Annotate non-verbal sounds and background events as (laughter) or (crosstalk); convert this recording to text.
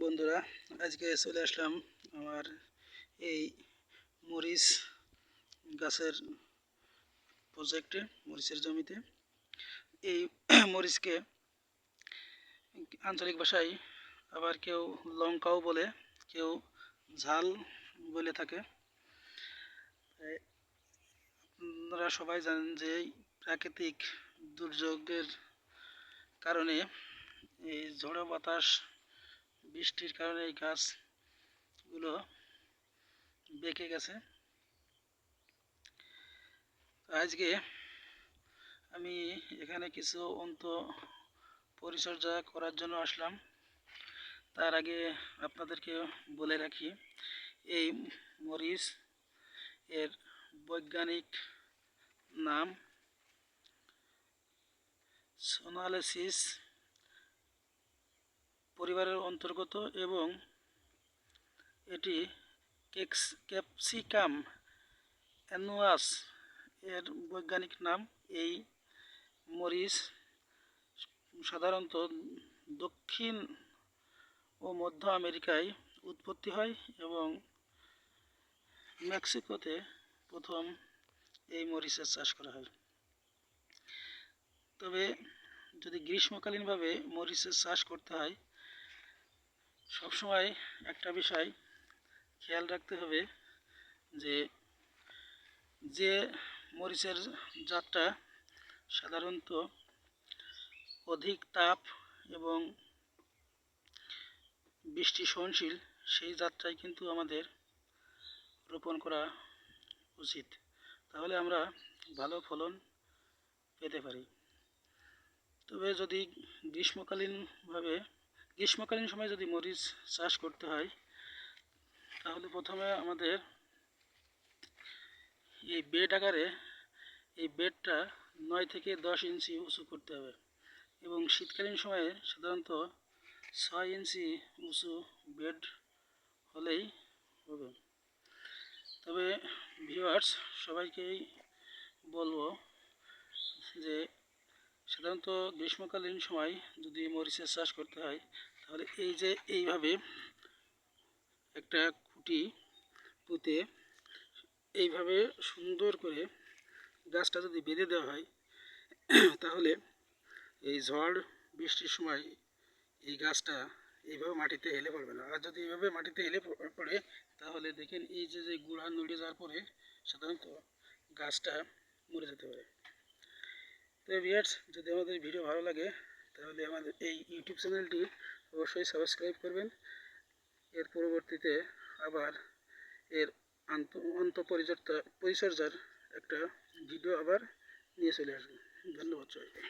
বন্ধুরা, আজকে চলে আসলাম আমার এই মরিচ গাছের প্রজেক্টে মরিচের জমিতে। এই (clears throat) মরিচকে আঞ্চলিক ভাষায় আবার কেউ লঙ্কাও বলে, কেউ ঝাল বলে থাকে। আপনারা সবাই জানেন যে প্রাকৃতিক দুর্যোগের কারণে এই ঝড়ো বাতাস বৃষ্টির কারণে এই গাছগুলো বেঁকে গেছে। আজকে আমি এখানে কিছু অন্ত পরিচর্যা করার জন্য আসলাম। তার আগে আপনাদেরকে বলে রাখি, এই মরিচ এর বৈজ্ঞানিক নাম সোনালেসিস পরিবারের অন্তর্গত এবং এটি কেক্স, ক্যাপসিকাম অ্যানুয়াস এর বৈজ্ঞানিক নাম। এই মরিচ সাধারণত দক্ষিণ ও মধ্য আমেরিকায় উৎপত্তি হয় এবং মেক্সিকোতে প্রথম এই মরিচের চাষ করা হয়। তবে যদি গ্রীষ্মকালীনভাবে মরিচের চাষ করতে হয় সবসময় একটা বিষয় খেয়াল রাখতে হবে যে যে মরিচের জাতটা সাধারণত অধিক তাপ এবং বৃষ্টি সহনশীল, সেই জাতটাই কিন্তু আমাদের রোপণ করা উচিত। তাহলে আমরা ভালো ফলন পেতে পারি। তবে যদি গ্রীষ্মকালীনভাবে গ্রীষ্মকালীন সময় যদি মরিচ চাষ করতে হয়, তাহলে প্রথমে আমাদের এই বেড আকারে এই বেডটা নয় থেকে দশ ইঞ্চি উঁচু করতে হবে। এবং শীতকালীন সময়ে সাধারণত ছয় ইঞ্চি উঁচু বেড হলেই হবে। তবে ভিউয়ার্স সবাইকেই বলব যে সাধারণত গ্রীষ্মকালীন সময় যদি মরিচের চাষ করতে হয় তাহলে এই যে এইভাবে একটা খুঁটি পুঁতে এইভাবে সুন্দর করে গাছটা যদি বেঁধে দেওয়া হয়, তাহলে এই ঝড়, বৃষ্টির সময় এই গাছটা এইভাবে মাটিতে হেলে পড়বে না। আর যদি এইভাবে মাটিতে হেলে পড়ে তাহলে দেখেন এই যে যে গুঁড়া নড়ে যাওয়ার পরে সাধারণত গাছটা মরে যেতে পারে। তো ভিয়ার্স যদি আমাদের ভিডিও ভালো লাগে, তাহলে আমাদের এই ইউটিউব চ্যানেলটি অবশ্যই সাবস্ক্রাইব করবেন। এর পরবর্তীতে আবার এর আন্ত অন্ত পরিচর্যা পরিচর্যার একটা ভিডিও আবার নিয়ে চলে আসব। ধন্যবাদ সবাইকে।